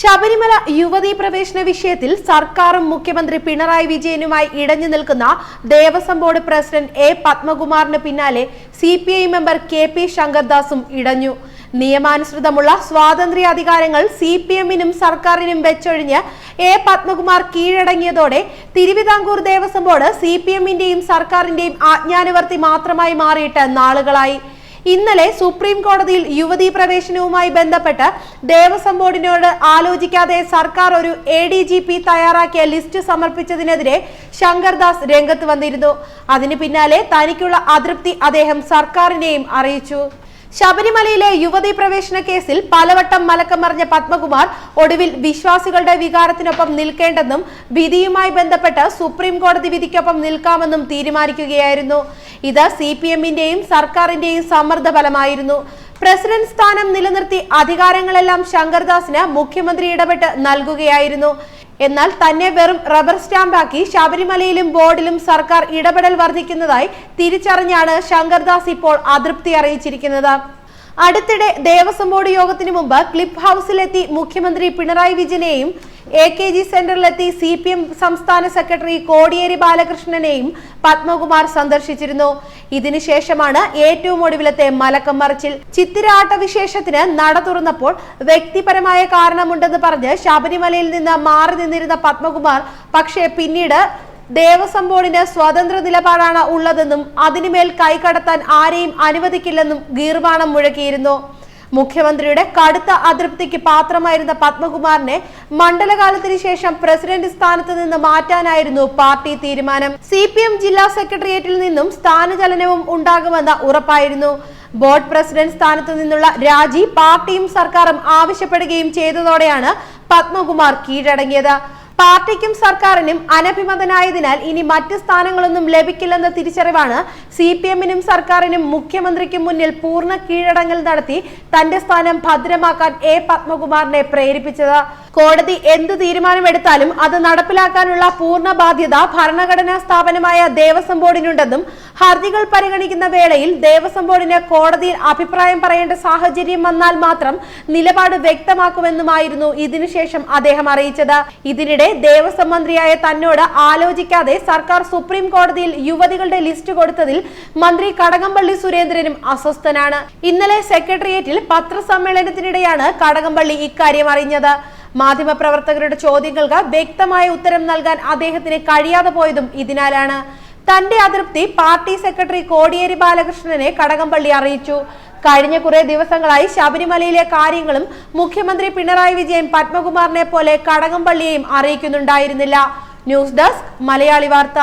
ശബരിമല യുവതീ പ്രവേശന വിഷയത്തിൽ സർക്കാരും മുഖ്യമന്ത്രി പിണറായി വിജയനുമായി ഇടഞ്ഞു നിൽക്കുന്ന ദേവസ്വം ബോർഡ് പ്രസിഡന്റ് എ പത്മകുമാറിന് പിന്നാലെ C P I member K P ശങ്കർദാസും ഇടഞ്ഞു. നിയമാനുസൃതമുള്ള സ്വാതന്ത്ര്യ അധികാരങ്ങൾ സി പി എമ്മിനും സർക്കാരിനും വെച്ചൊഴിഞ്ഞ് A Padmakumar കീഴടങ്ങിയതോടെ Thiruvithamkoor Devaswom board C P എമ്മിന്റെയും സർക്കാരിന്റെയും ആജ്ഞാനുവർത്തി മാത്രമായി മാറിയിട്ട് നാളുകളായി. ഇന്നലെ സുപ്രീം കോടതിയിൽ യുവതീ പ്രവേശനവുമായി ബന്ധപ്പെട്ട് ദേവസ്വം ബോർഡിനോട് ആലോചിക്കാതെ സർക്കാർ ഒരു എ ഡി ജി പി തയ്യാറാക്കിയ ലിസ്റ്റ് സമർപ്പിച്ചതിനെതിരെ ശങ്കർദാസ് രംഗത്ത് വന്നിരുന്നു. അതിന് പിന്നാലെ തനിക്കുള്ള അതൃപ്തി അദ്ദേഹം സർക്കാരിനെയും അറിയിച്ചു. ശബരിമലയിലെ യുവതി പ്രവേശന കേസിൽ പലവട്ടം മലക്കം മറിഞ്ഞ പത്മകുമാർ ഒടുവിൽ വിശ്വാസികളുടെ വികാരത്തിനൊപ്പം നിൽക്കേണ്ടെന്നും വിധിയുമായി ബന്ധപ്പെട്ട് സുപ്രീം കോടതി വിധിക്കൊപ്പം നിൽക്കാമെന്നും തീരുമാനിക്കുകയായിരുന്നു. ഇത് സി പി എമ്മിന്റെയും സർക്കാരിന്റെയും സമ്മർദ്ദ ഫലമായിരുന്നു. പ്രസിഡന്റ് സ്ഥാനം നിലനിർത്തി അധികാരങ്ങളെല്ലാം ശങ്കർദാസിന് മുഖ്യമന്ത്രി ഇടപെട്ട് നൽകുകയായിരുന്നു. എന്നാൽ തന്നെ വെറും റബ്ബർ സ്റ്റാമ്പാക്കി ശബരിമലയിലും ബോർഡിലും സർക്കാർ ഇടപെടൽ വർദ്ധിക്കുന്നതായി തിരിച്ചറിഞ്ഞാണ് ശങ്കർദാസ് ഇപ്പോൾ അതൃപ്തി അറിയിച്ചിരിക്കുന്നത്. അടുത്തിടെ ദേവസ്വം ബോർഡ് യോഗത്തിന് മുമ്പ് ക്ലിപ്പ് ഹൗസിലെത്തി മുഖ്യമന്ത്രി പിണറായി വിജയനെയും എ കെ ജി സെന്ററിലെത്തി സി പി എം സംസ്ഥാന സെക്രട്ടറി കോടിയേരി ബാലകൃഷ്ണനെയും പത്മകുമാർ സന്ദർശിച്ചിരുന്നു. ഇതിനുശേഷമാണ് ഏറ്റവും ഒടുവിലത്തെ മലക്കം മറിച്ചിൽ. ചിത്തിരാട്ട വിശേഷത്തിന് നട തുറന്നപ്പോൾ വ്യക്തിപരമായ കാരണമുണ്ടെന്ന് പറഞ്ഞ് ശബരിമലയിൽ നിന്ന് മാറി നിന്നിരുന്ന പത്മകുമാർ പക്ഷേ പിന്നീട് ദേവസ്വം ബോർഡിന് സ്വതന്ത്ര നിലപാടാണ് ഉള്ളതെന്നും അതിനുമേൽ കൈകടത്താൻ ആരെയും അനുവദിക്കില്ലെന്നും ഗീർവാണം മുഴക്കിയിരുന്നു. മുഖ്യമന്ത്രിയുടെ കടുത്ത അതൃപ്തിക്ക് പാത്രമായിരുന്ന പത്മകുമാറിനെ മണ്ഡലകാലത്തിന് ശേഷം പ്രസിഡന്റ് സ്ഥാനത്ത് നിന്ന് മാറ്റാനായിരുന്നു പാർട്ടി തീരുമാനം. സി ജില്ലാ സെക്രട്ടേറിയറ്റിൽ നിന്നും സ്ഥാനചലനവും ഉണ്ടാകുമെന്ന ഉറപ്പായിരുന്നു. ബോർഡ് പ്രസിഡന്റ് സ്ഥാനത്ത് നിന്നുള്ള രാജി പാർട്ടിയും സർക്കാരും ആവശ്യപ്പെടുകയും ചെയ്തതോടെയാണ് പത്മകുമാർ കീഴടങ്ങിയത്. പാർട്ടിക്കും സർക്കാരിനും അനഭിമതനായതിനാൽ ഇനി മറ്റ് സ്ഥാനങ്ങളൊന്നും ലഭിക്കില്ലെന്ന തിരിച്ചറിവാണ് സി പി എമ്മിനും സർക്കാരിനും മുഖ്യമന്ത്രിക്കും മുന്നിൽ പൂർണ കീഴടങ്ങൽ നടത്തി തന്റെ സ്ഥാനം ഭദ്രമാക്കാൻ എ പത്മകുമാറിനെ പ്രേരിപ്പിച്ചത്. കോടതി എന്ത് തീരുമാനമെടുത്താലും അത് നടപ്പിലാക്കാനുള്ള പൂർണ ബാധ്യത ഭരണഘടനാ സ്ഥാപനമായ ദേവസ്വം ബോർഡിനുണ്ടെന്നും ഹർജികൾ പരിഗണിക്കുന്ന വേളയിൽ ദേവസ്വം ബോർഡിന് കോടതിയിൽ അഭിപ്രായം പറയേണ്ട സാഹചര്യം വന്നാൽ മാത്രം നിലപാട് വ്യക്തമാക്കുമെന്നുമായിരുന്നു ഇതിനുശേഷം അദ്ദേഹം അറിയിച്ചത്. ഇതിനിടെ ദേവസ്വം മന്ത്രിയായ തന്നോട് ആലോചിക്കാതെ സർക്കാർ സുപ്രീം കോടതിയിൽ യുവതികളുടെ ലിസ്റ്റ് കൊടുത്തതിൽ മന്ത്രി കടകംപള്ളി സുരേന്ദ്രനും അസ്വസ്ഥനാണ്. ഇന്നലെ സെക്രട്ടേറിയറ്റിൽ പത്രസമ്മേളനത്തിനിടെയാണ് കടകംപള്ളി ഇക്കാര്യം അറിഞ്ഞത്. മാധ്യമപ്രവർത്തകരുടെ ചോദ്യങ്ങൾക്ക് വ്യക്തമായ ഉത്തരം നൽകാൻ അദ്ദേഹത്തിന് കഴിയാതെ പോയതും ഇതിനാലാണ്. തന്റെ അതൃപ്തി പാർട്ടി സെക്രട്ടറി കോടിയേരി ബാലകൃഷ്ണനെ കടകംപള്ളി അറിയിച്ചു. കഴിഞ്ഞ കുറെ ദിവസങ്ങളായി ശബരിമലയിലെ കാര്യങ്ങളും മുഖ്യമന്ത്രി പിണറായി വിജയൻ പത്മകുമാറിനെ പോലെ കടകംപള്ളിയെയും അറിയിക്കുന്നുണ്ടായിരുന്നില്ല. ന്യൂസ് ഡെസ്ക് മലയാളി വാർത്ത.